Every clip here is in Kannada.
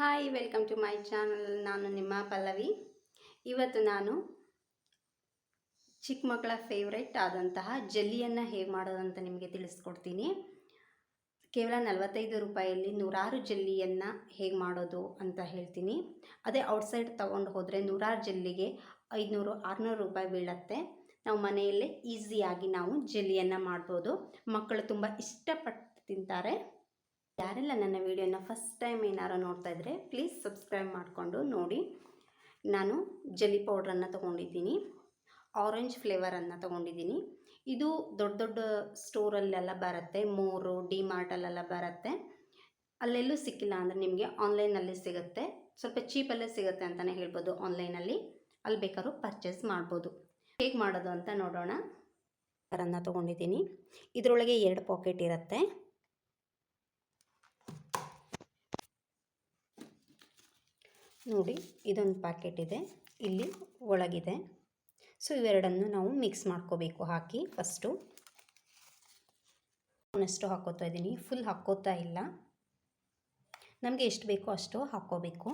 Hi welcome to my channel ನಾನು ನಿಮ್ಮ ಪಲ್ಲವಿ. ಇವತ್ತು ನಾನು ಚಿಕ್ಕ ಮಕ್ಕಳ ಫೇವ್ರೆಟ್ ಆದಂತಹ ಜಲ್ಲಿಯನ್ನು ಹೇಗೆ ಮಾಡೋದು ಅಂತ ನಿಮಗೆ ತಿಳಿಸ್ಕೊಡ್ತೀನಿ. ಕೇವಲ ನಲವತ್ತೈದು ರೂಪಾಯಿಯಲ್ಲಿ ನೂರಾರು ಜೆಲ್ಲಿಯನ್ನು ಹೇಗೆ ಮಾಡೋದು ಅಂತ ಹೇಳ್ತೀನಿ. ಅದೇ ಔಟ್ಸೈಡ್ ತೊಗೊಂಡು ಹೋದರೆ ನೂರಾರು ಜೆಲ್ಲಿಗೆ ಐದುನೂರು, ಆರುನೂರು ರೂಪಾಯಿ ಬೀಳತ್ತೆ. ನಾವು ಮನೆಯಲ್ಲೇ ಈಸಿಯಾಗಿ ನಾವು ಜೆಲ್ಲಿಯನ್ನು ಮಾಡ್ಬೋದು. ಮಕ್ಕಳು ತುಂಬ ಇಷ್ಟಪಟ್ಟು ತಿಂತಾರೆ. ಯಾರೆಲ್ಲ ನನ್ನ ವಿಡಿಯೋನ ಫಸ್ಟ್ ಟೈಮ್ ಏನಾರು ನೋಡ್ತಾ ಇದ್ದರೆ ಪ್ಲೀಸ್ ಸಬ್ಸ್ಕ್ರೈಬ್ ಮಾಡಿಕೊಂಡು ನೋಡಿ. ನಾನು ಜೆಲ್ಲಿ ಪೌಡ್ರನ್ನು ತೊಗೊಂಡಿದ್ದೀನಿ ಆರೆಂಜ್ ಫ್ಲೇವರನ್ನು ತೊಗೊಂಡಿದ್ದೀನಿ. ಇದು ದೊಡ್ಡ ದೊಡ್ಡ ಸ್ಟೋರಲ್ಲೆಲ್ಲ ಬರುತ್ತೆ ಮೋರು ಡಿ ಮಾರ್ಟಲ್ಲೆಲ್ಲ ಬರುತ್ತೆ. ಅಲ್ಲೆಲ್ಲೂ ಸಿಕ್ಕಿಲ್ಲ ಅಂದರೆ ನಿಮಗೆ ಆನ್ಲೈನಲ್ಲಿ ಸಿಗುತ್ತೆ. ಸ್ವಲ್ಪ ಚೀಪಲ್ಲೇ ಸಿಗುತ್ತೆ ಅಂತಲೇ ಹೇಳ್ಬೋದು ಆನ್ಲೈನಲ್ಲಿ ಅಲ್ಲಿ. ಬೇಕಾದ್ರೂ ಪರ್ಚೇಸ್ ಮಾಡ್ಬೋದು. ಹೇಗೆ ಮಾಡೋದು ಅಂತ ನೋಡೋಣ. ರನ್ನ ತೊಗೊಂಡಿದ್ದೀನಿ. ಇದರೊಳಗೆ ಎರಡು ಪಾಕೆಟ್ ಇರುತ್ತೆ. ನೋಡಿ, ಇದೊಂದು ಪ್ಯಾಕೆಟ್ ಇದೆ. ಇಲ್ಲಿ ಒಳಗಿದೆ. ಸೊ ಇವೆರಡನ್ನು ನಾವು ಮಿಕ್ಸ್ ಮಾಡ್ಕೋಬೇಕು ಹಾಕಿ ಫಸ್ಟು ಅಷ್ಟು ಹಾಕೋತಾ ಇದ್ದೀನಿ? ಫುಲ್ ಹಾಕೋತಾ ಇಲ್ಲ. ನಮಗೆ ಎಷ್ಟು ಬೇಕೋ ಅಷ್ಟು ಹಾಕ್ಕೋಬೇಕು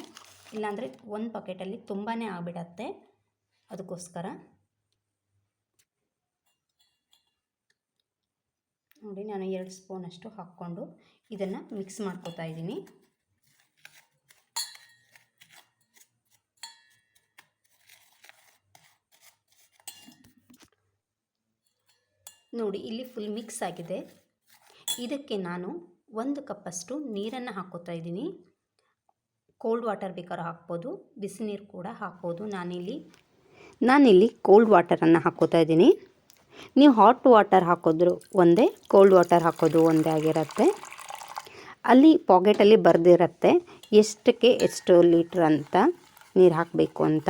ಇಲ್ಲಾಂದರೆ ಒಂದು ಪಾಕೆಟಲ್ಲಿ ತುಂಬಾ ಆಗಿಬಿಡತ್ತೆ. ಅದಕ್ಕೋಸ್ಕರ. ನೋಡಿ, ನಾನು ಎರಡು ಸ್ಪೂನಷ್ಟು ಹಾಕ್ಕೊಂಡು ಇದನ್ನು ಮಿಕ್ಸ್ ಮಾಡ್ಕೋತಾ ಇದ್ದೀನಿ. ನೋಡಿ, ಇಲ್ಲಿ ಫುಲ್ ಮಿಕ್ಸ್ ಆಗಿದೆ. ಇದಕ್ಕೆ ನಾನು ಒಂದು ಕಪ್ಪಷ್ಟು ನೀರನ್ನು ಹಾಕೋತಾ ಇದ್ದೀನಿ. ಕೋಲ್ಡ್ ವಾಟರ್ ಬೇಕಾದ್ರೂ ಹಾಕ್ಬೋದು, ಬಿಸಿನೀರು ಕೂಡ ಹಾಕ್ಬೋದು. ನಾನಿಲ್ಲಿ ನಾನಿಲ್ಲಿ ಕೋಲ್ಡ್ ವಾಟರನ್ನು ಹಾಕೋತಾ ಇದ್ದೀನಿ. ನೀವು ಹಾಟ್ ವಾಟರ್ ಹಾಕಿದ್ರು ಒಂದೇ ಕೋಲ್ಡ್ ವಾಟರ್ ಹಾಕೋದು ಒಂದೇ ಆಗಿರುತ್ತೆ. ಅಲ್ಲಿ ಪಾಕೆಟಲ್ಲಿ ಬರೆದಿರುತ್ತೆ ಎಷ್ಟಕ್ಕೆ ಎಷ್ಟು ಲೀಟ್ರ್ ಅಂತ ನೀರು ಹಾಕಬೇಕು ಅಂತ.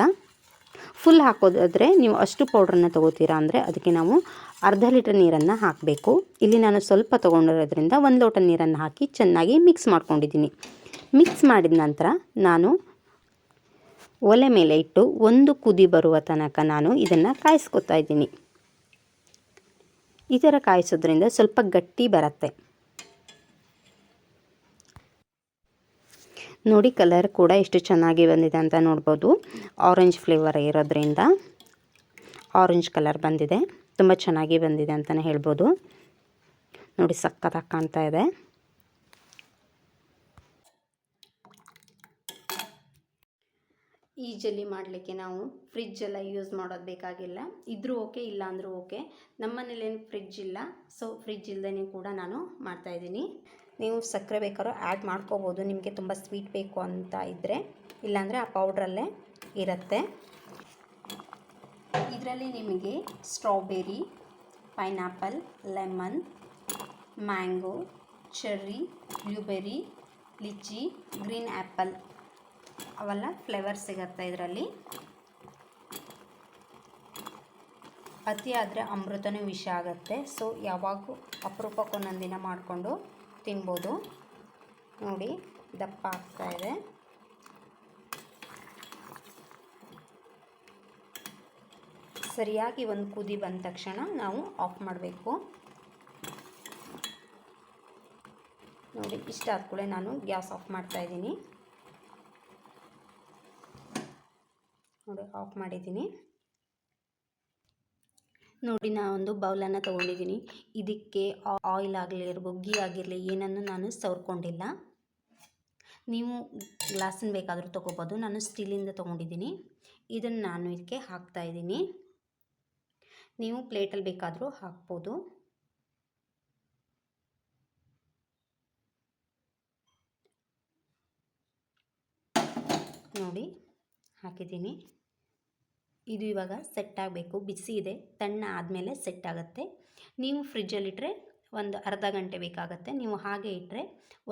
ಫುಲ್ ಹಾಕೋದಾದರೆ ನೀವು ಅಷ್ಟು ಪೌಡ್ರನ್ನ ತೊಗೋತೀರಾ ಅಂದರೆ, ಅದಕ್ಕೆ ನಾವು ಅರ್ಧ ಲೀಟರ್ ನೀರನ್ನು ಹಾಕಬೇಕು. ಇಲ್ಲಿ ನಾನು ಸ್ವಲ್ಪ ತೊಗೊಂಡಿರೋದ್ರಿಂದ ಒಂದು ಲೋಟ ನೀರನ್ನು ಹಾಕಿ ಚೆನ್ನಾಗಿ ಮಿಕ್ಸ್ ಮಾಡ್ಕೊಂಡಿದ್ದೀನಿ. ಮಿಕ್ಸ್ ಮಾಡಿದ ನಂತರ ನಾನು ಒಲೆ ಮೇಲೆ ಇಟ್ಟು ಒಂದು ಕುದಿ ಬರುವ ತನಕ ನಾನು ಇದನ್ನು ಕಾಯಿಸ್ಕೊತಾ ಇದ್ದೀನಿ. ಈ ಥರ ಕಾಯಿಸೋದ್ರಿಂದ ಸ್ವಲ್ಪ ಗಟ್ಟಿ ಬರುತ್ತೆ. ನೋಡಿ ಕಲರ್ ಕೂಡ ಎಷ್ಟು ಚೆನ್ನಾಗಿ ಬಂದಿದೆ ಅಂತ ನೋಡ್ಬೋದು. ಆರೆಂಜ್ ಫ್ಲೇವರ್ ಇರೋದ್ರಿಂದ ಆರೆಂಜ್ ಕಲರ್ ಬಂದಿದೆ. ತುಂಬ ಚೆನ್ನಾಗಿ ಬಂದಿದೆ ಅಂತಲೇ ಹೇಳ್ಬೋದು. ನೋಡಿ ಸಕ್ಕತ್ತಾಗಿ ಕಾಣ್ತಾ ಇದೆ. ಈ ಮಾಡಲಿಕ್ಕೆ ನಾವು ಫ್ರಿಜ್ ಎಲ್ಲ ಯೂಸ್ ಮಾಡೋದು ಬೇಕಾಗಿಲ್ಲ. ಇದ್ರೂ ಓಕೆ ಇಲ್ಲ ಅಂದರೂ ಓಕೆ. ನಮ್ಮ ಮನೇಲೇನು ಫ್ರಿಜ್ ಇಲ್ಲ. ಸೊ ಫ್ರಿಜ್ ಇಲ್ಲದೇ ಕೂಡ ನಾನು ಮಾಡ್ತಾಯಿದ್ದೀನಿ ನೀವು ಸಕ್ಕರೆ ಬೇಕಾದ್ರೂ ಆ್ಯಡ್ ಮಾಡ್ಕೋಬೋದು. ನಿಮಗೆ ತುಂಬ ಸ್ವೀಟ್ ಬೇಕು ಅಂತ ಇದ್ದರೆ ಇಲ್ಲಾಂದರೆ ಆ ಪೌಡ್ರಲ್ಲೇ ಇರುತ್ತೆ. ಇದರಲ್ಲಿ ನಿಮಗೆ strawberry, pineapple, lemon, mango, cherry, blueberry lychee green apple ಅವೆಲ್ಲ ಫ್ಲೇವರ್ ಸಿಗುತ್ತೆ ಇದರಲ್ಲಿ. ಅತಿ ಆದರೆ ಅಮೃತನೂ ವಿಷ ಆಗುತ್ತೆ. ಸೊ, ಯಾವಾಗೂ ಅಪರೂಪಕ್ಕೊಂದೊಂದಿನ ಮಾಡಿಕೊಂಡು ತಿನ್ಬೋದು. ನೋಡಿ, ದಪ್ಪ ಆಗ್ತಾ ಸರಿಯಾಗಿ ಒಂದು ಕುದಿ ಬಂದ ತಕ್ಷಣ ನಾವು ಆಫ್ ಮಾಡಬೇಕು. ನೋಡಿ, ಇಷ್ಟ ಆದ ನಾನು ಗ್ಯಾಸ್ ಆಫ್ ಮಾಡ್ತಾ ಇದ್ದೀನಿ. ನೋಡಿ, ಆಫ್ ಮಾಡಿದ್ದೀನಿ. ನೋಡಿ ನಾನು ಒಂದು ಬೌಲನ್ನು ತೊಗೊಂಡಿದ್ದೀನಿ. ಇದಕ್ಕೆ ಆಯಿಲ್ ಆಗಲಿ ಗೀ ಆಗಿರಲಿ, ಏನನ್ನು ನಾನು ಸವರ್ಕೊಂಡಿಲ್ಲ. ನೀವು ಗ್ಲಾಸನ್ನು ಬೇಕಾದರೂ ತೊಗೋಬೋದು. ನಾನು ಸ್ಟೀಲಿಂದ ತೊಗೊಂಡಿದ್ದೀನಿ. ಇದನ್ನು ನಾನು ಇದಕ್ಕೆ ಹಾಕ್ತಾಯಿದ್ದೀನಿ ನೀವು ಪ್ಲೇಟಲ್ಲಿ ಬೇಕಾದರೂ ಹಾಕ್ಬೋದು. ನೋಡಿ, ಹಾಕಿದ್ದೀನಿ. ಇದು ಇವಾಗ ಸೆಟ್ ಆಗಬೇಕು. ಬಿಸಿ ಇದೆ, ತಣ್ಣ ಆದಮೇಲೆ ಸೆಟ್ ಆಗುತ್ತೆ. ನೀವು ಫ್ರಿಜ್ಜಲ್ಲಿಟ್ಟರೆ ಒಂದು ಅರ್ಧ ಗಂಟೆ ಬೇಕಾಗುತ್ತೆ. ನೀವು ಹಾಗೆ ಇಟ್ಟರೆ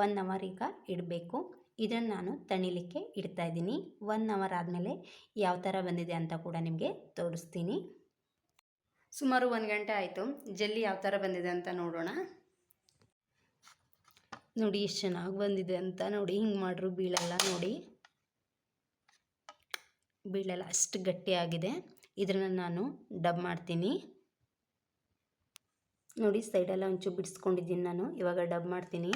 ಒನ್ ಅವರ್ ಈಗ ಇಡಬೇಕು. ಇದನ್ನು ನಾನು ತಣಿಲಿಕ್ಕೆ ಇಡ್ತಾ ಇದ್ದೀನಿ. ಒನ್ ಅವರ್ ಆದಮೇಲೆ ಯಾವ ಥರ ಬಂದಿದೆ ಅಂತ ಕೂಡ ನಿಮಗೆ ತೋರಿಸ್ತೀನಿ. ಸುಮಾರು ಒಂದು ಗಂಟೆ ಆಯಿತು. ಜಲ್ಲಿ ಯಾವ ಥರ ಬಂದಿದೆ ಅಂತ ನೋಡೋಣ. ನೋಡಿ, ಎಷ್ಟು ಚೆನ್ನಾಗಿ ಬಂದಿದೆ ಅಂತ ನೋಡಿ, ಹಿಂಗೆ ಮಾಡ್ರು ಬೀಳಲ್ಲ ನೋಡಿ. ಬೀಳಲ್ಲ ಅಷ್ಟು ಗಟ್ಟಿಯಾಗಿದೆ ಇದನ್ನು ನಾನು ಡಬ್ ಮಾಡ್ತೀನಿ. ನೋಡಿ ಸೈಡೆಲ್ಲ ಒಂಚೂರು ಬಿಡಿಸ್ಕೊಂಡಿದ್ದೀನಿ ನಾನು. ಇವಾಗ ಡಬ್ ಮಾಡ್ತೀನಿ.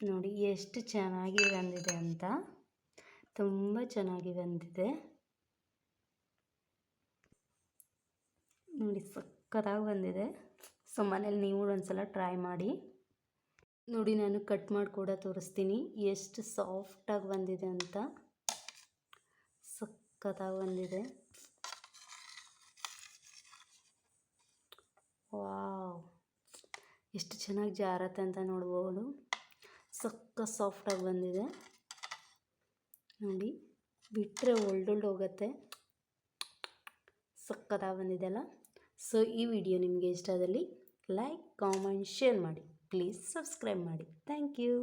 ನೋಡಿ, ಎಷ್ಟು ಚೆನ್ನಾಗಿ ಬಂದಿದೆ ಅಂತ. ತುಂಬ ಚೆನ್ನಾಗಿ ಬಂದಿದೆ. ನೋಡಿ ಸಕ್ಕತ್ತಾಗಿ ಬಂದಿದೆ. ಸೊ, ಮನೇಲಿ ನೀವು ಒಂದ್ಸಲ ಟ್ರೈ ಮಾಡಿ. ನೋಡಿ, ನಾನು ಕಟ್ ಮಾಡಿ ಕೂಡ ತೋರಿಸ್ತೀನಿ. ಎಷ್ಟು ಸಾಫ್ಟಾಗಿ ಬಂದಿದೆ ಅಂತ. ಸಕ್ಕತ್ತಾಗಿ ಬಂದಿದೆ. ವಾವ್! ಎಷ್ಟು ಚೆನ್ನಾಗಿ ಜಾರತ್ತೆ ಅಂತ ನೋಡ್ಬೋದು. ಸಕ್ಕ ಸಾಫ್ಟಾಗಿ ಬಂದಿದೆ. ನೋಡಿ ಬಿಟ್ಟರೆ ಒಳ್ಳೊಳ್ಳೆ ಹೋಗುತ್ತೆ. ಸಕ್ಕತ್ತಾಗಿ ಬಂದಿದೆಯಲ್ಲ ಸೊ ಈ ವಿಡಿಯೋ ನಿಮಗೆ ಇಷ್ಟ ಆದಲ್ಲಿ ಲೈಕ್ ಕಾಮೆಂಟ್ ಶೇರ್ ಮಾಡಿ. ಪ್ಲೀಸ್ ಸಬ್ಸ್ಕ್ರೈಬ್ ಮಾಡಿ. Thank you